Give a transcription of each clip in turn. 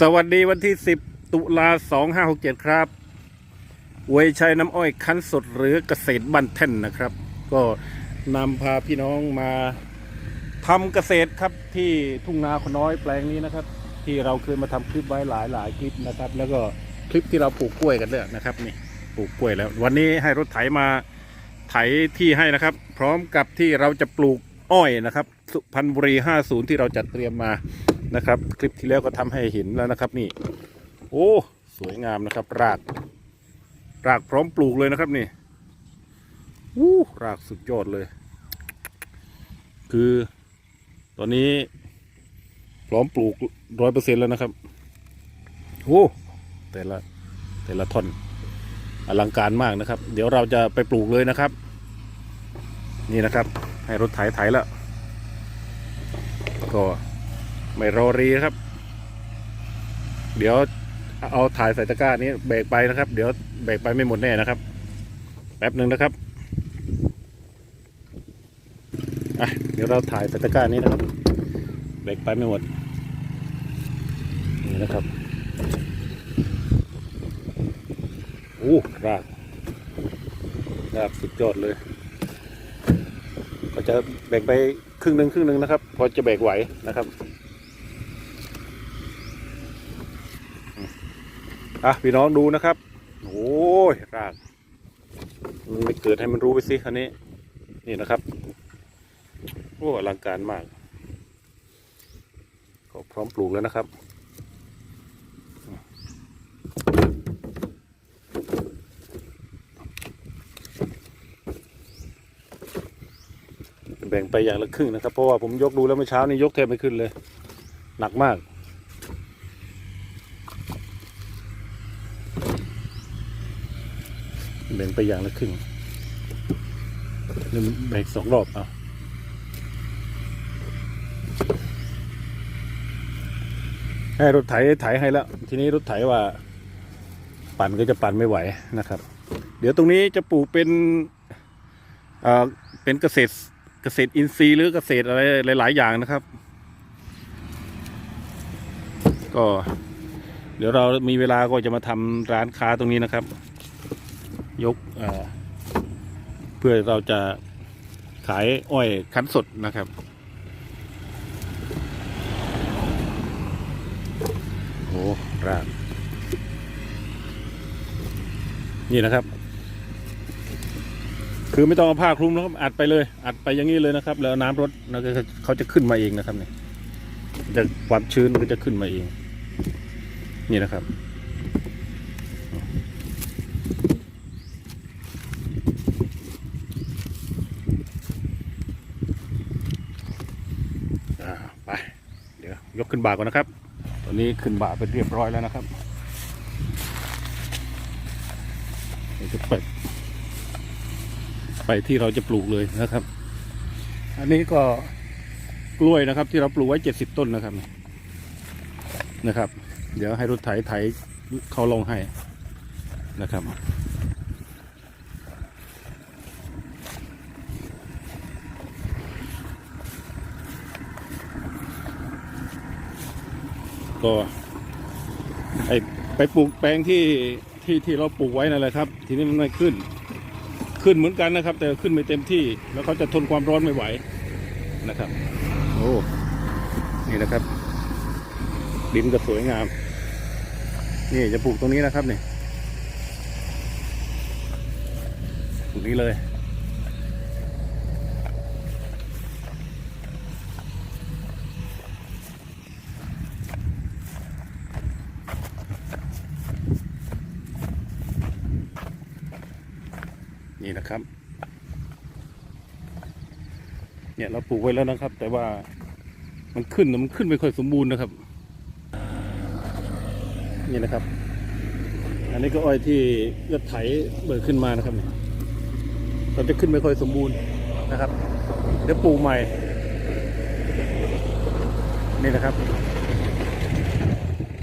สวัสดีวันที่ 10 ตุลา 2567 ครับเวยชัยน้ำอ้อยคั้นสดหรือเกษตรบ้านแท่นนะครับ ก็นำพาพี่น้องมาทำเกษตรครับที่ทุ่งนาขน้อยแปลงนี้นะครับ ที่เราเคยมาทำคลิปไว้หลายหลายคลิปนะครับ แล้วก็คลิปที่เราปลูกกล้วยกันเนี่ยนะครับนี่ปลูกกล้วยแล้ว วันนี้ให้รถไถมาไถที่ให้นะครับ พร้อมกับที่เราจะปลูกอ้อยนะครับ สุพรรณบุรี 50 ที่เราจัดเตรียมมา นะครับ คลิปที่แล้วก็ทำให้เห็นแล้วนะครับนี่ โอ้สวยงามนะครับ ราก รากพร้อมปลูกเลยนะครับนี่อู้รากสุดยอดเลย คือ ตอนนี้ พร้อมปลูกร้อยเปอร์เซ็นแล้วนะครับโอ้แต่ละแต่ละท่อนอลังการมากนะครับ เดี๋ยวเราจะไปปลูกเลยนะครับ นี่นะครับ ให้รถไถไถแล้วก็ ไม่รอรีครับ เดี๋ยวเอาถ่ายใส่ตะกร้านี้เบรกไปนะครับ เดี๋ยวเบรกไปไม่หมดแน่นะครับ แป๊บหนึ่งนะครับเดี๋ยวเราถ่ายใส่ตะกร้านี้นะครับ เบรกไปไม่หมดนี่นะครับโอ้รากรากสุดยอดเลย ก็จะแบ่งไปครึ่งหนึ่งครึ่งหนึ่งนะครับ พอจะแบกไหวนะครับ อะพี่น้องดูนะครับ โอ้ยรากมันไม่เกิดให้มันรู้ไปสิคันนี้ นี่นะครับโอ้อลังการมาก ก็พร้อมปลูกแล้วนะครับแบ่งไปอย่างละครึ่งนะครับ เพราะว่าผมยกดูแล้วเมื่อเช้านี้ยกแทบไม่ขึ้นเลย หนักมาก แบ่งไปอย่างละครึ่งนี่มันแบ่งสองรอบเอาให้รถไถไถให้แล้ว ทีนี้รถไถว่า ปั่นก็จะปั่นไม่ไหวนะครับ เดี๋ยวตรงนี้จะปลูกเป็นเอ่อเป็นเกษตรเกษตรอินทรีย์หรือเกษตรอะไรหลาย ๆ อย่างนะครับ ก็ เดี๋ยวเรามีเวลาก็จะมาทำร้านค้าตรงนี้นะครับ ยกเเพื่อเราจะขายอ้อยคั้นสดนะครับ โอ้รากนี่นะครับ คือไม่ต้องเอาผ้าคลุมนะครับอัดไปเลย อัดไปอย่างนี้เลยนะครับ แล้วน้ำรดแล้วก็เขาจะขึ้นมาเองนะครับเนี่ยจะความชื้นมันก็จะขึ้นมาเอง นี่นะครับ อ่าไป เดี๋ ยกขึ้นบ่าก่อนนะครับ ตอนนี้ขึ้นบ่าเป็นเรียบร้อยแล้วนะครับเดี๋ยวจะเปิดไปที่เราจะปลูกเลยนะครับ อันนี้ก็กล้วยนะครับ ที่เราปลูกไว้เจ็ดสิบต้นนะครับนะครับ เดี๋ยวให้รถไถไถเขาลงให้นะครับ ก็ไอไปปลูกแปลงที่ที่ที่เราปลูกไว้นั่นแหละครับ ทีนี้มันไม่ขึ้น ขึ้นเหมือนกันนะครับ แต่ขึ้นไม่เต็มที่ แล้วเขาจะทนความร้อนไม่ไหวนะครับ โอ้นี่นะครับ ดินก็สวยงาม นี่จะปลูกตรงนี้นะครับเนี่ยตรงนี้เลย นี่นะครับ เนี่ยเราปลูกไว้แล้วนะครับ แต่ว่ามันขึ้นน่มันขึ้นไม่ค่อยสมบูรณ์นะครับ นี่นะครับ อันนี้ก็อ้อยที่ยอดไถเบิกขึ้นมานะครับเนี่ยเราจะขึ้นไม่ค่อยสมบูรณ์นะครับเดี๋ยวปลูกใหม่ นี่นะครับ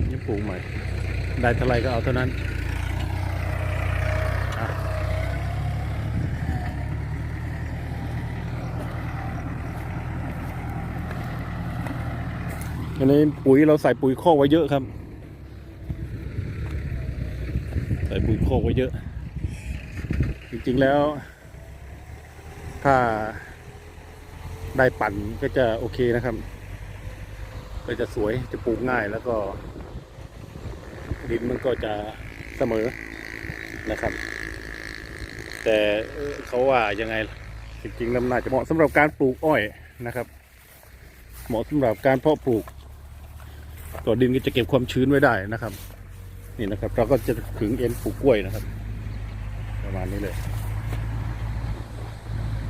นี่ปลูกใหม่ ได้เท่าไรก็เอาเท่านั้น อันนี้ปุ๋ยเราใส่ปุ๋ยคอกไว้เยอะครับ ใส่ปุ๋ยโคกไว้เยอะ จริงๆแล้ว ถ้าได้ปั่นก็จะโอเคนะครับ ก็จะสวยจะปลูกง่ายแล้วก็ ดินมันก็จะเสมอนะครับ แต่เขาว่ายังไงจริงๆแล้วมันน่าจะเหมาะสำหรับการปลูกอ้อยนะครับ เหมาะสำหรับการเพาะปลูก ก็ดินก็จะเก็บความชื้นไว้ได้นะครับ นี่นะครับเราก็จะถึงเอ็นปลูกกล้วยนะครับ ประมาณนี้เลย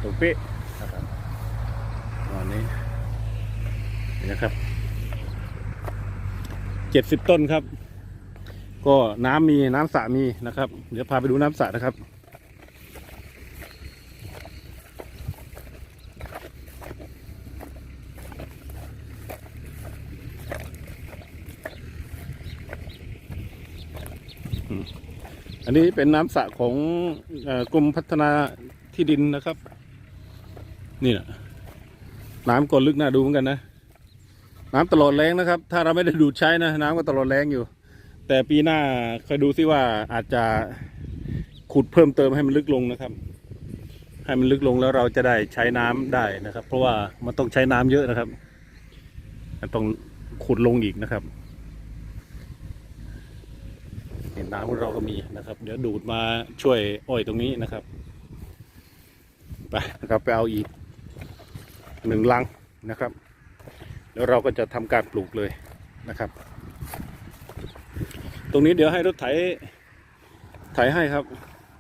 ตรงเป๊ะนะครับประมาณนี้นี่นะครับเจ็ดสิบต้นครับ ก็น้ำมีน้ำสระมีนะครับ เดี๋ยวพาไปดูน้ำสระนะครับ อันนี้เป็นน้ำสระของอกรมพัฒนาที่ดินนะครับ นี่นะน้ำก็ลึกน่าดูเหมือนกันนะ น้ำตลอดแรงนะครับ ถ้าเราไม่ได้ดูดใช้นะน้ำก็ตลอดแรงอยู่ แต่ปีหน้าคอยดูซิว่าอาจจะขุดเพิ่มเติมให้มันลึกลงนะครับ ให้มันลึกลงแล้วเราจะได้ใช้น้ำได้นะครับ เพราะว่ามันต้องใช้น้ำเยอะนะครับมันต้องขุดลงอีกนะครับ เห็ นน้ำของเราก็มีนะครับ เดี๋ยวดูดมาช่วยอ้อยตรงนี้นะครับไปนะครับไปเอาอีกหนึ่งลังนะครับ แล้วเราก็จะทำการปลูกเลยนะครับ ตรงนี้เดี๋ยวให้รถไถไถให้ครับ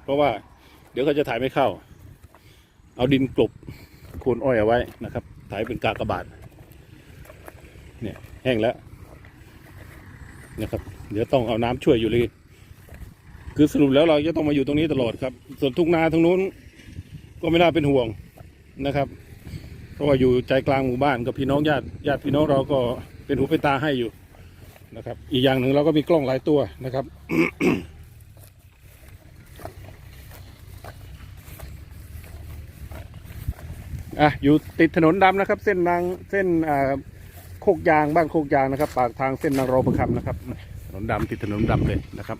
เพราะว่าเดี๋ยวเขาจะถ่ายไม่เข้า เอาดินกลบโคนอ้อยเอาไว้นะครับไถเป็นกากบาทเนี่ยแห้งแล้วนะครับ เดี๋ยวต้องเอาน้ำช่วยอยู่เลย คือสรุปแล้วเราจะต้องมาอยู่ตรงนี้ตลอดครับ ส่วนทุ่งนาตรงนู้นก็ไม่น่าเป็นห่วงนะครับ เพราะว่าอยู่ใจกลางหมู่บ้านกับพี่น้องญาติญาติพี่น้องเราก็เป็นหูเป็นตาให้อยู่นะครับ อีกอย่างหนึ่งเราก็มีกล้องหลายตัวนะครับอะอยู่ติดถนนดำนะครับ เส้นนางเส้นอ่าโคกยางบ้านโคกยางนะครับ ปากทางเส้นนางรอประคำนะครับถนนดำติดถนนดำเลยนะครับ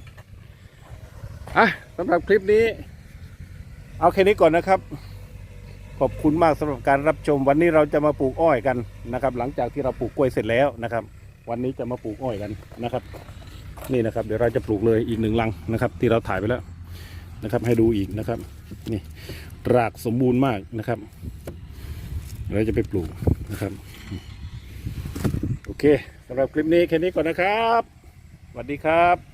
อะสำหรับคลิปนี้ เอาแค่นี้ก่อนนะครับ ขอบคุณมากสำหรับการรับชม วันนี้เราจะมาปลูกอ้อยกันนะครับ หลังจากที่เราปลูกกล้วยเสร็จแล้วนะครับ วันนี้จะมาปลูกอ้อยกันนะครับ นี่นะครับ เดี๋ยวเราจะปลูกเลยอีกหนึ่งลังนะครับ ที่เราถ่ายไปแล้วนะครับ ให้ดูอีกนะครับ นี่รากสมบูรณ์มากนะครับเราจะไปปลูกนะครับ โอเคสำหรับคลิปนี้แค่นี้ก่อนนะครับสวัสดีครับ